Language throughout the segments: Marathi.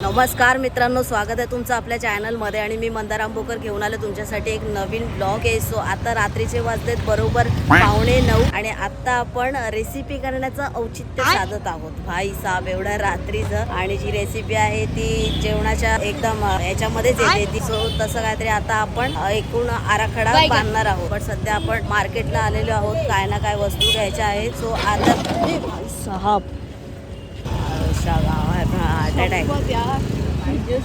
नमस्कार मित्रांनो स्वागत आहे तुमचं आपल्या चॅनलमध्ये आणि मी मंदार आंबोकर घेऊन आलो तुमच्यासाठी एक नवीन ब्लॉग आहे. सो आता रात्रीचे वाजलेत बरोबर पावणे नऊ आणि आता आपण रेसिपी करण्याचं औचित्य साधत आहोत. भाई साहेब एवढ्या रात्रीचं. आणि जी रेसिपी आहे ती जेवणाच्या एकदम याच्यामध्येच येते ती. सो तसं काहीतरी आता आपण एकूण आराखडा बांधणार आहोत. पण सध्या आपण मार्केटला आलेलो आहोत. काय ना काय वस्तू घ्यायच्या आहेत. सो आता साहब हार्ट अटॅक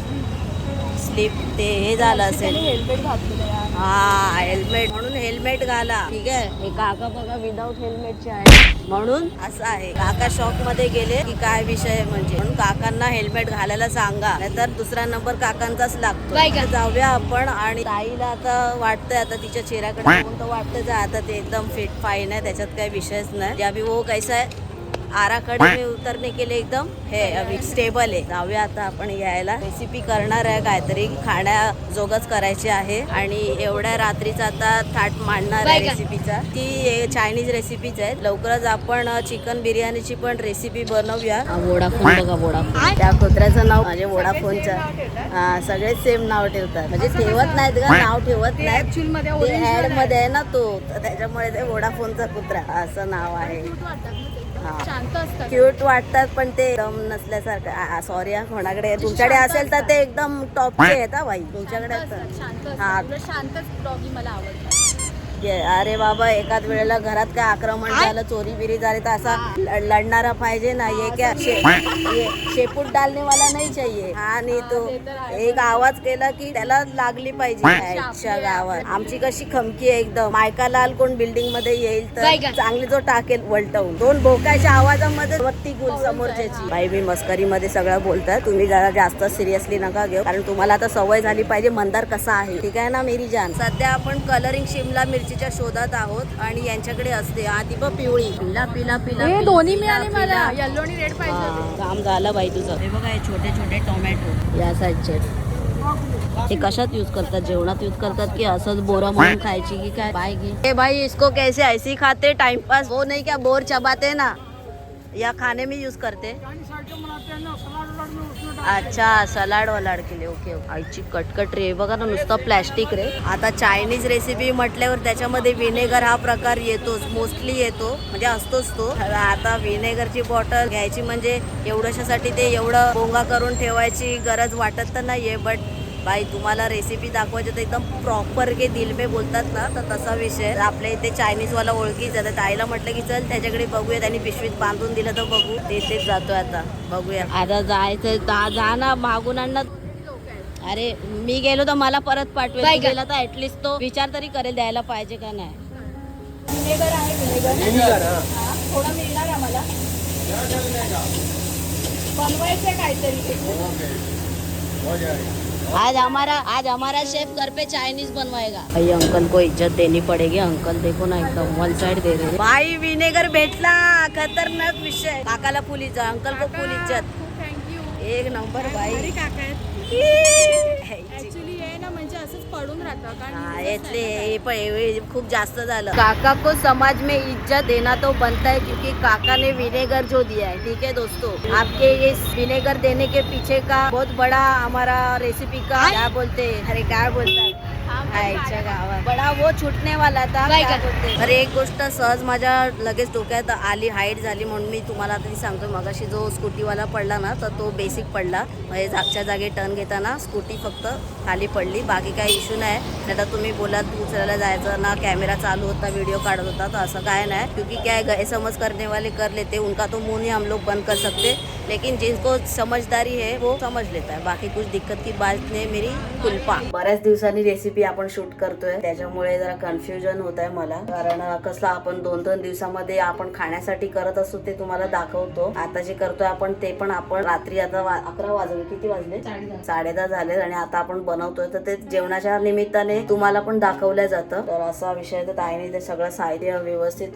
स्लीप ते हे झालं असेल. हेल्मेट घातलेलं यार हा हेल्मेट म्हणून हेल्मेट घाला. ठीक आहे? हे काका बघा विदाऊट हेल्मेटचे आहे म्हणून असं आहे. काका शॉपमध्ये गेले की काय विषय आहे म्हणजे. म्हणून काकांना हेल्मेट घालायला सांगा. नाहीतर दुसरा नंबर काकांचाच लागतो. जाऊया आपण आणि ताईला आता वाटतंय आता तिच्या चेहऱ्याकडे वाटतंय आता ते एकदम फिट फाईन आहे. त्याच्यात काही विषयच नाही. अभी वो कैसा है? आराखडे में उतरने के लिए एकदम. हे अभी स्टेबल आहे. जाऊया आता आपण यायला. रेसिपी करणार आहे काहीतरी. खाण्याजोगच करायची आहे. आणि एवढ्या रात्रीचा आता थाट मांडणार आहे? रेसिपीचा ती चायनीज रेसिपीच आहे लवकरच आपण चिकन बिर्याणीची पण रेसिपी बनवूया. वोडाफोन बघा वोडाफोन. त्या कुत्र्याचं नाव म्हणजे वोडाफोनचं. हा सगळे सेम नाव ठेवतात. म्हणजे ठेवत नाहीत का नाव ठेवत नाहीत. ऍडमध्ये आहे. ना तो. त्याच्यामुळे ते वोडाफोनचा कुत्रा. असं नाव आहे. एकदम. शांत असतात. क्यूट वाटतात पण ते दम नसल्यासारखं. सॉरी कोणाकडे तुमच्याकडे असेल तर ते एकदम टॉपचे आहेत हा बाई. तुमच्याकडे शांत असतात, हा. उलट शांतच डॉगी मला आवडतात ये- अरे बाबा एकाच वेळेला घरात काय आक्रमण झालं चोरी बिरी झाली तर असा लढणारा पाहिजे ना. ये क्या शे, ये शेपूट डालने वाला नाही चाहिए आणि तो. एक आवाज केला की त्याला लागली पाहिजे गावात. आमची कशी खमकी आहे एकदम. मायका लाल कोण बिल्डिंगमध्ये येईल तर? चांगली जो टाकेल वलटवून. दोन भोकाच्या आवाजामध्ये वत्ती गुल समोरच्याची. बाई मी मस्करी मध्ये सगळं बोलताय. तुम्ही जरा जास्त सिरियसली नका घेऊ. कारण तुम्हाला आता सवय झाली पाहिजे मंदार कसा आहे. ठीक आहे ना मेरी जान? सध्या आपण कलरिंग शिमला मिरचीच्या शोधात आहोत आणि यांच्याकडे असते आधी बघ पिवळी. पिला पिला पिला हे पिला, दोन्ही मिळाले मला. येल्लो आणि रेड पाहिजे होते. हा, काम झालं बाई तुझं. हे बघा हे छोटे छोटे टोमॅटो या साईडचे ते कशात यूज करतात? जेवणात यूज करतात की असंच बोरा म्हणून खायची की काय? बाय घे. ए भाई इसको कैसे ऐसी खाते? टाइम पास वो नहीं क्या बोर चबाते ना? या खाने में यूज करते. अच्छा सलाड वलाड केले. ओके आईची कटकट रे. बघा ना नुसतं प्लॅस्टिक रे. आता चायनीज रेसिपी म्हटल्यावर त्याच्यामध्ये विनेगर हा प्रकार येतोच. मोस्टली येतो. म्हणजे असतोच तो. आता व्हिनेगरची बॉटल घ्यायची म्हणजे एवढ्याशासाठी ते एवढं बोंगा करून ठेवायची गरज वाटत तर नाहीये बट बाई तुम्हाला रेसिपी दाखवायची तर एकदम प्रॉपर के दिल में बोलतात ना. तर तसा विषय. आपल्या इथे चायनीजवाला ओळखीच आहे ताईला म्हटलं की चल त्याच्याकडे बघूया. त्यांनी पिशवीत बांधून दिलं तर बघू. ते तेच जातोय आता. बघूया. आता जायचं जा जा ना मागून आण ना. अरे मी गेलो तर मला परत पाठवेल? गेला तर ऍटलिस्ट तो विचार तरी करेल द्यायला पाहिजे का नाही. विनेगर आहे विनेगर हा, थोडा मिळणार आम्हाला. बनवायचं काहीतरी. आज हमारा आज हमारा शेफ घर पे चाइनीज बनवाएगा। भाई अंकल को इज्जत देनी पड़ेगी। अंकल देखो ना एकदम वन साइड दे रहे भाई विनेगर भेटला. खतरनाक विषय. काकाला फुल इज्जत अंकल को फुल इज्जत. एक नंबर अरे भाई. काका. ऍक्च्युली हे ना म्हणजे असंच पडून राहतं हा, कारण यातले. हे पण हे खूप जास्त झालं. काका को समाज में इज्जत देना तो बनता है क्योंकि काका ने विनेगर जो दिया है ठीक है दोस्तों? आपके ये विनेगर देने के पीछे का बहुत बड़ा हमारा रेसिपी का क्या बोलते हैं? अरे काय बोलतात आईच्या गावात. बडा वो छुटणे वाला था काय काय का? बोलते? अरे एक गोष्ट सहज माझ्या लगेच डोक्यात आली हाईट झाली म्हणून मी तुम्हाला आता सांगतो मगाशी जो स्कूटीवाला पडला ना तर तो बेसिक पडला. म्हणजे जागच्या जागी टर्न घेताना स्कूटी फक्त खाली पडली. बाकी काही इश्यू नाही. नाही तर तुम्ही बोलात दुसऱ्याला जायचं ना कॅमेरा चालू होता व्हिडिओ काढत होता तर असं काय नाही. क्योंकि क्या है गए समझ करने वाले कर लेते. उनका तो मुंह नहीं हम लोग बंद कर सकते. लेकिन जिनको समझदारी है वो समझ लेता है. बाकी कुछ दिक्कत की बात नाही मेरी कुलपा बऱ्याच दिवसांनी रेसिपी आपण शूट करतोय. त्याच्यामुळे जरा कन्फ्युजन होत आहे मला. कारण अं, कसं आपण दोन दोन दिवसामध्ये आपण खाण्यासाठी करत असतो ते तुम्हाला दाखवतो. आता जे करतोय आपण ते पण आपण रात्री आता अकरा वाजले. किती वाजले? साडे दहा झाले आणि आता आपण बनवतोय. तर ते जेवणाच्या निमित्ताने तुम्हाला पण दाखवलं जातं. तर असा विषय तर ताईने ते सगळं साहित्य व्यवस्थित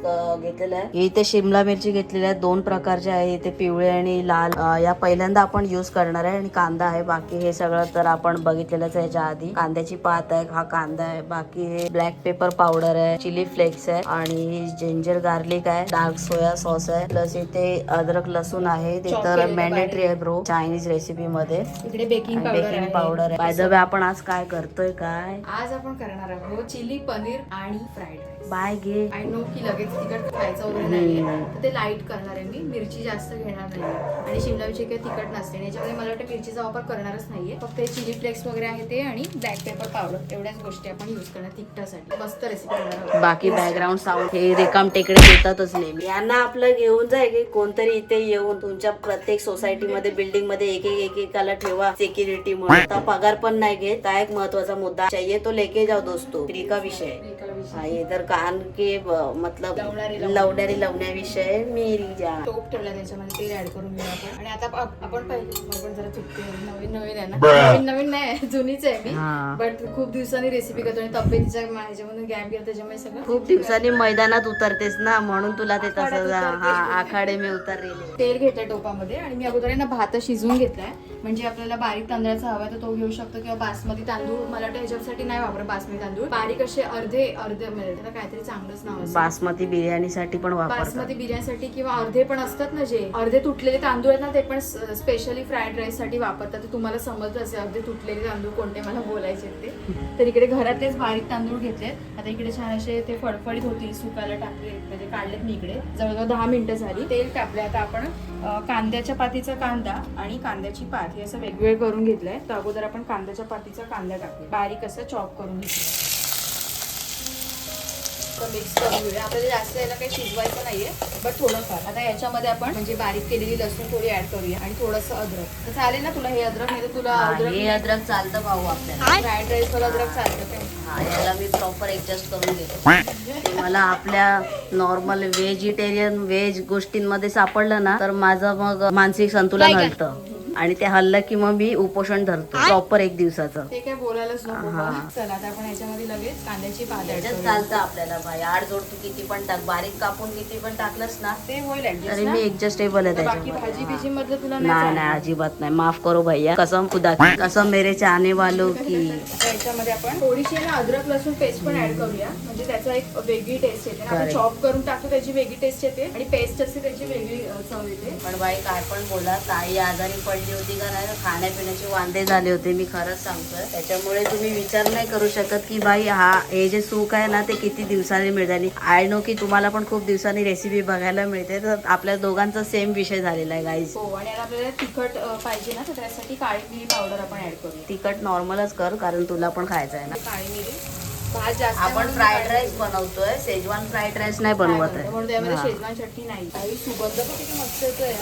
घेतलेलं आहे. इथे शिमला मिरची घेतलेली आहे दोन प्रकारच्या आहे. इथे पिवळे आणि लाल. या पहिल्यांदा आपण यूज करणार आहे आणि कांदा आहे. बाकी हे सगळं तर आपण बघितलेलंच आहे याच्या आधी. कांद्याची पात आहे हा कांदा आहे. बाकी हे ब्लॅक पेपर पावडर आहे चिली फ्लेक्स आहे आणि जिंजर गार्लिक आहे. डार्क सोया सॉस आहे. प्लस इथे अद्रक लसूण आहे. ते तर मॅन्डेटरी आहे. ब्रो चायनीज रेसिपी मध्ये. इकडे बेकिंग पावडर बेकिंग आहे. बाय वे आपण आज काय करतोय काय? आज आपण करणार आहोत चिली पनीर आणि फ्राईड राईस बाय घे आय नो की लगेच तिखट खायचं वगैरे नाहीये. तर ते लाइट करणार आहे मी. मिरची जास्त घेणार नाही आणि शिमला मिरची काही तिखट नसते. याच्यामध्ये मला वाटतं मिरचीचा वापर करणारच नाहीये. फक्त हे चिली फ्लेक्स वगैरे आहे ते आणि ब्लॅक पेपर पावडर एवढ्याच गोष्टी आपण युज करणार तिखटासाठी. मस्त रेसिपी बाकी बॅकग्राऊंड साऊंड हे रिकाम टेकडे देतातच नेहमी. यांना आपलं घेऊन जाय की कोणतरी इथे येऊन तुमच्या प्रत्येक सोसायटी मध्ये बिल्डिंगमध्ये एक एक एकेकाला ठेवा सिक्युरिटी म्हणून. आता पगार पण नाही घेत हा एक महत्त्वाचा मुद्दा चाहिए तो लेके जाओ दोस्तो फ्री का विषय है. हा, ये तर कान के मतलब लवणारी लवणारी. लवण्यारी लवण्या विषय मेरी जान टोप ठेवला त्याच्यामध्ये तेल ऍड करून घेऊ आपण. आणि आता आप- आपण पहिले आपण जरा चुकते नवीन नवीन आहे ना. नवीन नवीन नाही जुनीच आहे मी. बट खूप दिवसांनी रेसिपी करतो आणि तब्येतीच्या ह्याच्यामधून गॅप गेला त्याच्यामुळे सगळं खूप दिवसांनी मैदानात उतरतेस ना म्हणून तुला ते तसं जा-. हा आखाडे मी उतरलेले तेल घेतलंय टोपामध्ये आणि मी अगोदर आहे ना भात शिजवून घेतलाय. म्हणजे आपल्याला बारीक तांदळाचा हवा तर तो घेऊ शकतो. किंवा बासमती तांदूळ मला वाटतं ह्याच्यासाठी नाही वापरत बासमती तांदूळ. बारीक असे अर्धे अर्धे मिळेल. त्याला काहीतरी चांगलंच नाव असेल. बासमती बिर्याणीसाठी पण वापरतात. बासमती बिर्याणीसाठी किंवा अर्धे पण असतात ना जे? अर्धे तुटलेले तांदूळ आहेत ना ते पण स्पेशली फ्राईड राईससाठी वापरतात. ते तुम्हाला समजलं असेल अर्धे तुटलेले तांदूळ कोणते मला बोलायचे ते. तर इकडे घरातलेच बारीक तांदूळ घेतलेत. आता इकडे छान असे ते फडफडीत होतील सुकायला टाकले म्हणजे काढलेत मी इकडे. जवळजवळ दहा मिनिटं झाली. तेल टाकले आता आपण अं, कांद्याच्या पातीचा कांदा आणि कांद्याची पात हे असं वेगवेगळं करून घेतलंय. तर अगोदर आपण कांद्याच्या पातीचा कांदा टाकले बारीक असं चॉप करून घेतलं मिक्स करून घेऊया. आपल्याला जास्त याला काही शिजवायचं नाहीये बट थोडंफार. आता याच्यामध्ये आपण म्हणजे बारीक केलेली लसूण थोडी ऍड करूया आणि थोडंसं अद्रक. तर चालेल ना तुला हे अद्रक? नाही तर तुला हा, अद्रक हे अद्रक चालतं भाऊ आपल्याला. फ्राईड राईस वर अद्रक चालतं काय हा याला मी प्रॉपर ऍडजस्ट करून घेतो ते मला आपल्या नॉर्मल व्हेजिटेरियन व्हेज गोष्टींमध्ये सापडलं ना तर माझं मग मानसिक संतुलन हलतं आणि ते हल्लं की मग मी उपोषण धरतो. प्रॉपर एक दिवसाचं. ते काय बोलायलाच नको. बा. चला आता आपण याच्यामध्ये लगेच कांद्याची पात. चालतं आपल्याला भाई आड जोड तू किती पण टाक. बारीक कापून किती पण टाकलंस ना ते होईल ना? मी एक्झस्टेबल आहे त्याच्यामध्ये. भाजी बिजी मधलं तुला नाही नाही अजिबात नाही. माफ करो भैया. कसम खुदा कसम मेरे चाहने वालों की याच्यामध्ये आपण थोडीशी ना अद्रक लसूण पेस्ट पण ऍड करूया. म्हणजे त्याचा एक वेगळी टेस्ट येते आपण. चॉप करून टाकतो त्याची वेगळी टेस्ट येते. आणि पेस्ट असते त्याची वेगळी चव येते. पण बाई काय पण बोला. ताई आजारी पडली होती का नाही खाण्यापिण्याचे वांदे झाले होते मी खरंच सांगतोय. त्याच्यामुळे तुम्ही विचार नाही करू शकत की बाई हा हे जे सुख आहे ना ते किती दिवसांनी मिळते आणि आय नो की तुम्हाला पण खूप दिवसांनी रेसिपी बघायला मिळते. तर आपल्या दोघांचा सेम विषय झालेला आहे गाईज हो आणि आपल्याला तिखट पाहिजे ना तर त्यासाठी काळी मिरी पावडर आपण ऍड करूया. तिखट नॉर्मलच कर कारण तुला पण खायचं आहे ना. काळी मिरी. आपण फ्राईड राईस. बनवतोय. शेजवान फ्राईड राईस नाही बनवत. म्हणून आहे. शेजवान चटणी नाही. सुगंध किती मस्त येतोय.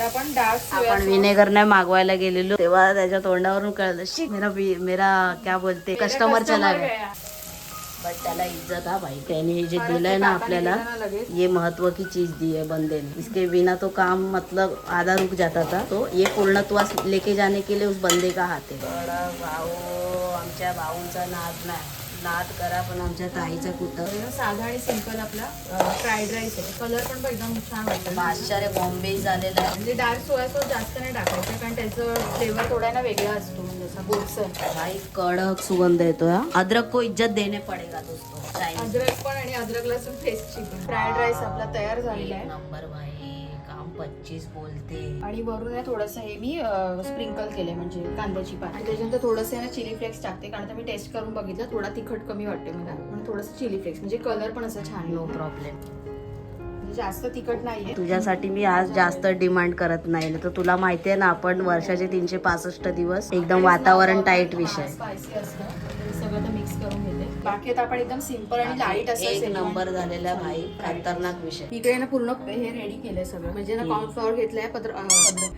आता आपण विनेगर नाही मागवायला गेलेलो. तेव्हा त्याच्या तोंडावरून कळलं शी मेरा मेरा क्या बोलते? मेरा कस्टमर चला गया. बट त्याला इज्जत हा भाई त्याने हे जे दिलंय ना आपल्याला. ये महत्त्व की चीज दी है बंदे ने इसके बिना तो काम मतलब आधा रुक जाता था. तो ये पूर्णत्वास लेके जाने के लिए उस बंदे का हात आहे. बडा भाऊ आमच्या भाऊंचा नाद नाही. नाद करा पण आमच्या ताईचा कुठं? साधा आणि सिंपल आपला फ्राईड राईस आहे. कलर पण एकदम छान वाटतं. आश्चर्य बॉम्बे झालेला आहे. म्हणजे डार्क सोया सॉस जास्त नाही टाकायचं कारण त्याचं फ्लेवर थोडा ना वेगळा असतो म्हणजे असा गोडसर भाई कडक सुगंध येतो हा. अदरक को इज्जत देने पडेगा दोस्तों. अद्रक पण आणि अद्रक लसूण पेस्टची फ्राईड राईस आपला तयार झालेला आहे. नंबर भाई. पच्चीस बोलते. आणि वरून आहे थोडंसं हे मी स्प्रिंकल केले म्हणजे कांद्याची पात आणि त्याच्यानंतर थोडंसं आहे ना चिली फ्लेक्स टाकते कारण आता मी टेस्ट करून बघितलं थोडा तिखट कमी वाटते मला. म्हणून थोडंसं चिली फ्लेक्स म्हणजे कलर पण असं छान नो. प्रॉब्लेम म्हणजे जास्त तिखट नाहीये. तुझ्यासाठी मी आज जास्त डिमांड करत नाही. तर तुला माहिती आहे ना आपण वर्षाचे तीनशे पासष्ट दिवस एकदम वातावरण टाईट विषय. स्पायसी असतं. सगळं तर मिक्स करून बाकी आता आपण एकदम सिंपल आणि लाइट असं एक नंबर झालेला भाई खतरनाक विषय. इकडे ना पूर्ण हे रेडी केलंय सगळं. म्हणजे ना कॉर्नफ्लॉवर घेतलंय पत्र अं, पत्र-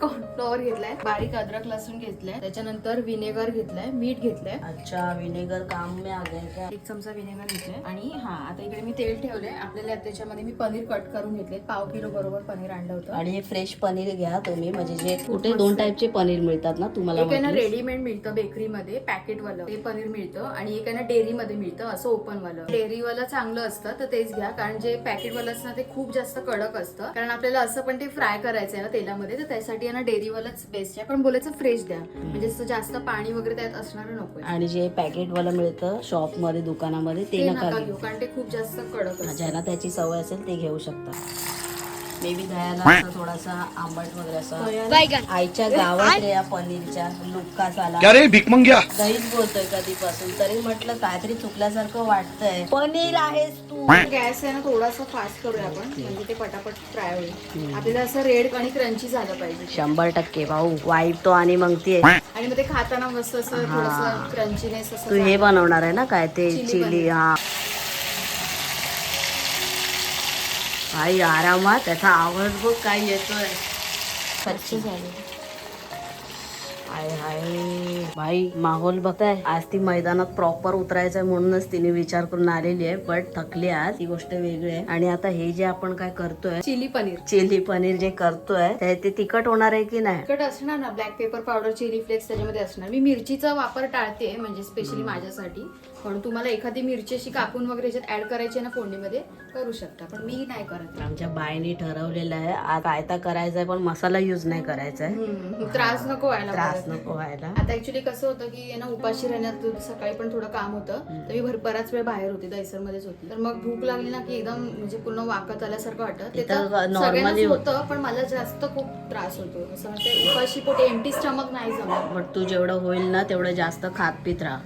कॉर्नफ्लॉवर घेतलाय बारीक अद्रक लसूण घेतलाय त्याच्यानंतर विनेगर घेतलाय मीठ घेतलंय. अच्छा विनेगर काम में आ गए क्या? एक चमचा विनेगर घेतलाय. आणि हा आता इकडे मी तेल ठेवलंय. आपल्याला त्याच्यामध्ये मी पनीर कट करून घेतले पाव किलो बरोबर पनीर आणलं होतं. आणि हे फ्रेश पनीर घ्या तुम्ही. म्हणजे जे कुठे दोन टाईपचे पनीर मिळतात ना तुम्हाला एक आहे ना? रेडीमेड मिळतं बेकरीमध्ये पॅकेट वालं ते पनीर मिळतं. आणि एक आहे ना डेअरी मध्ये मिळतं असं ओपन वालं डेअरी वाला चांगलं असतं तर तेच घ्या. कारण जे पॅकेट वालं असतं ते खूप जास्त कडक असतं. कारण आपल्याला असं पण ते फ्राय करायचं आहे ना तेलामध्ये तर त्यासाठी ना डेअरी वालाच बेस्ट आहे. पण बोलायचं फ्रेश द्या. म्हणजे असं जास्त पाणी वगैरे त्यात असणार नको आणि जे पॅकेट वाला मिळतं शॉपमध्ये दुकानामध्ये ते नका घेऊ. कारण ते खूप जास्त कडक ज्यांना त्याची सवय असेल ते घेऊ शकता मे बी दह्याला थोडासा आंबट वगैरे असं आईच्या गावात या पनीरच्या लुक्का झाला. दहीच बोलतोय कधीपासून. तरी म्हटलं काहीतरी चुकल्यासारखं वाटतंय. पनीर आहेस तू. गॅस आहे ना थोडासा फास्ट करूया आपण. म्हणजे ते पटापट फ्राय होईल. आपल्याला असं रेड आणि क्रंची झालं पाहिजे. शंभर टक्के भाऊ. वाईट तो आणि मग ती. आणि मग ते खाताना मस्त असं थोडस क्रंचीनेस असं तू हे बनवणार आहे ना काय? ते चिली. हा. भाई आरामात त्याचा आवाज बघ काय येतोय. कच्चे झाले. हाय हाय भाई माहोल बघताय. आज ती मैदानात प्रॉपर उतरायचंय म्हणूनच तिने विचार करून आलेली आहे बट थकली आज. ही गोष्ट वेगळी आहे. आणि आता हे जे आपण काय करतोय चिली पनीर. चिली पनीर जे करतोय ते ते तिखट होणार आहे की नाही? तिखट असणार ना black pepper powder chilli flakes त्याच्यामध्ये असणार. मी मिरचीचा वापर टाळते म्हणजे स्पेशली माझ्यासाठी. पण तुम्हाला एखादी मिरची अशी कापून वगैरे याच्यात ऍड करायची ना फोडणीमध्ये करू शकता. पण मी नाही करत. आमच्या बाईने ठरवलेलं आहे. कायता करायचा आहे पण मसाला युज नाही करायचा आहे त्रास नको व्हायला त्रास. नको व्हायला. आता ऍक्च्युली कसं होतं की ना उपाशी राहण्यात सकाळी पण थोडं काम होतं तर मी भर बराच वेळ बाहेर होते दैसर मध्येच होती. तर मग भूक लागली ना की एकदम म्हणजे पूर्ण वाकत आल्यासारखं वाटतं. ते तर normally सगळ्यांनाच होतं. पण मला जास्त खूप त्रास होतो. असं म्हणजे उपाशी पोटी एमटी स्टमक नाही जमत. बट तू जेवढं होईल ना तेवढं जास्त खात पित राहा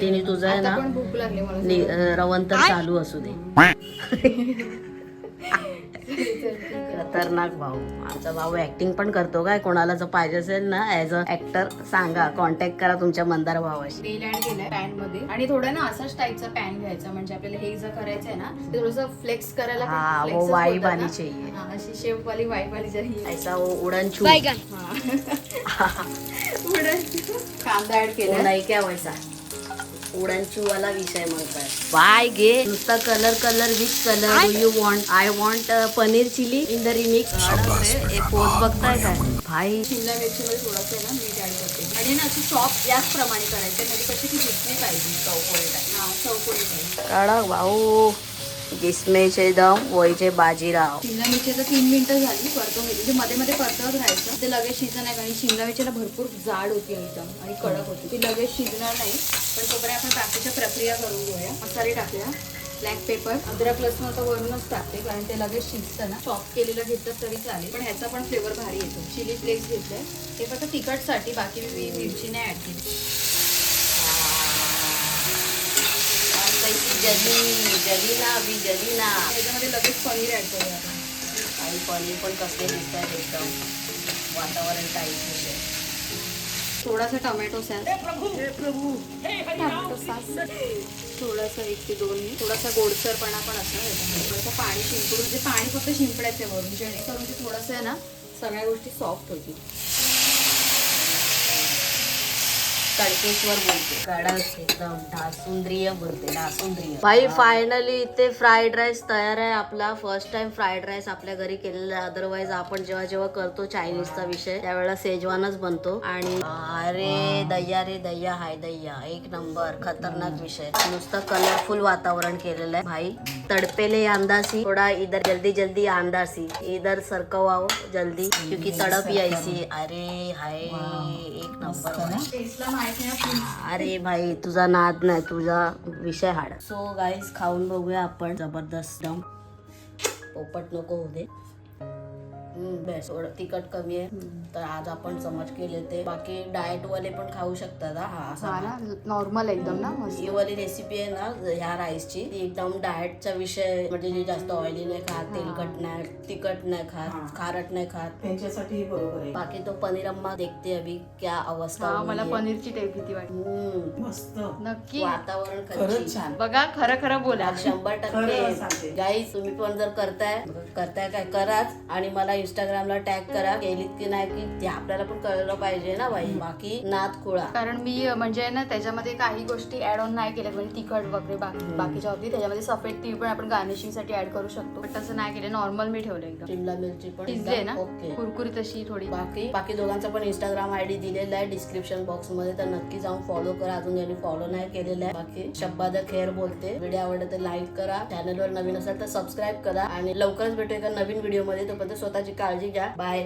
कंटिन्यू तुझं आहे ना पण भूक लागली मला नि- सगळं. अं, रवंतर चालू असू दे. खतरनाक भाऊ. आमचा भाऊ ऍक्टिंग पण करतो काय? कोणाला जर पाहिजे असेल ना ऍज अ ऍक्टर सांगा. कॉन्टॅक्ट करा तुमच्या मंदार भावाशी. तेल ऍड केलंय पॅनमध्ये. आणि थोडा ना असाच टाईपचा पॅन घ्यायचा. म्हणजे आपल्याला हे जर करायचंय ना ते थोडस फ्लेक्स करायला पण हा, वो flexच वाई बोलतात ना. बानी चाहिए. हा, अशी शेप वाली वाई वाली चाहिए ऐसा वो उडन छू उडन कांदा ऍड वो केला नाही क्या वैसा? उडन चू वाला विषय म्हणताय. बाय घे नुसता colour colour with colour do you want I want paneer chilli in the remix एक पोच बघताय काय? भाई शिमला मिरची मध्ये थोडंसं आहे ना मीठ ऍड करते. आणि ना अशी चॉप याच प्रमाणे करायचे म्हणजे कशी ती दिसली पाहिजे चौकोळी हा चौकोळी कडक भाऊ जिसमेचे दम वयचे बाजीराव. शिमला मिरचीला तीन मिनिटं झाली परतवून म्हणजे मध्ये मध्ये परतवत राहायचं. ते लगेच शिजत नाही. कारण शिमला मिरचीला भरपूर जाड होती एकदम आणि कडक होती. ती लगेच शिजणार नाही. पण तोपर्यंत आपण बाकीच्या प्रक्रिया करून घेऊया. मसाले टाकूया. Black pepper. अद्रक लसूण आता वरूनच टाकते कारण ते लगेच शिजतं ना. चॉप केलेलं घेतलं तरी चालेल. पण ह्याचा पण फ्लेवर भारी येतो. चिली फ्लेक्स घेतलंय. ते फक्त तिखटसाठी. बाकी मी मिरची नाही ॲड केली. जली जली ना अभी जली ना त्याच्यामध्ये लगेच पनीर ऍड करूया काही पनीर पण कसले दिसतात एकदम वातावरण टाईप विषय थोडासा टोमॅटो सॅस टोमॅटो सॉस. थोडासा एक ते दोन थोडासा गोडसरपणा पण असतो याच्यामध्ये. थोडंसं पाणी शिंपडून म्हणजे पाणी फक्त शिंपडायचं आहे वरून जेणेकरून ते थोडंसं आहे ना सगळ्या गोष्टी सॉफ्ट होतील. कडकेश्वर बोलते. कडक एकदम ढासुंद्रिय बोलते ढासुंद्रिय. भाई फायनली इथे फ्राईड राईस तयार आहे आपला. फर्स्ट टाइम फ्राईड राईस आपल्या घरी केलेला अदरवाईज आपण जेव्हा जेव्हा करतो चायनीजचा विषय त्यावेळेला सेजवानच बनतो. आणि अरे दय्या रे दय्या हाय दय्या एक नंबर खतरनाक विषय. नुसतं कलरफुल वातावरण केलेलं आहे. भाई तडपेले अंदासी. थोडा इधर जल्दी जल्दी अंदासी. इधर सरकवाओ जल्दी. क्युकी तडप यायची अरे हाय. एक नंबर अरे भाई तुझा नाद नाही तुझा विषय हाड. सो गाईज खाऊन बघूया आपण. जबरदस्त. दम पोपट नको होऊ दे. बेस्ट थोडं तिखट कमी आहे तर आज आपण समज केले ते बाकी डाएट वाले पण खाऊ शकतात हा असा नॉर्मल एकदम ना मस्त. ही वाली रेसिपी आहे ना ह्या राईसची ती एकदम डाएटचा विषय म्हणजे जे जास्त ऑइली नाही खात तेलकट नाही तिखट नाही खात खारट नाही खात. त्यांच्यासाठी बरोबर आहे. बाकी तो पनीर अम्मा देखते अभी क्या अवस्था हा मला है. पनीरची टेप भीती वाटते हम्म. मस्त. नक्की. वातावरण खरंच. छान. बघा खरं खरं बोला. शंभर खरं सांगते. टक्के गाईज तुम्ही पण जर करताय करताय काय कराच. आणि मला इंस्टाग्रामला टॅग करा गेलीत की नाही की ते आपल्याला पण कळलं पाहिजे ना बाई. बाकी नाद खुळा. कारण मी म्हणजे ना त्याच्यामध्ये काही गोष्टी ऍड ऑन नाही केल्यात म्हणजे तिखट वगैरे बाकी बाकीच्या होती त्याच्यामध्ये सफेद तीळ पण आपण गार्निशिंगसाठी ऍड करू शकतो. पण तसं नाही केलं. नॉर्मल मी ठेवलं एकदम. शिमला मिरची पण शिजले ना? ओके कुरकुरीत अशी थोडी. बाकी बाकी दोघांचा पण इंस्टाग्राम आयडी दिलेला आहे डिस्क्रिप्शन बॉक्समध्ये. तर नक्की जाऊन फॉलो करा. अजून ज्यांनी फॉलो नाही केलेलं आहे. बाकी शब्बाद खेर बोलते. व्हिडिओ आवडला तर लाईक करा. चॅनलवर नवीन असेल तर सबस्क्राईब करा. आणि लवकरच भेटू एका नवीन व्हिडिओमध्ये. तोपर्यंत स्वतःची काळजी घ्या बाय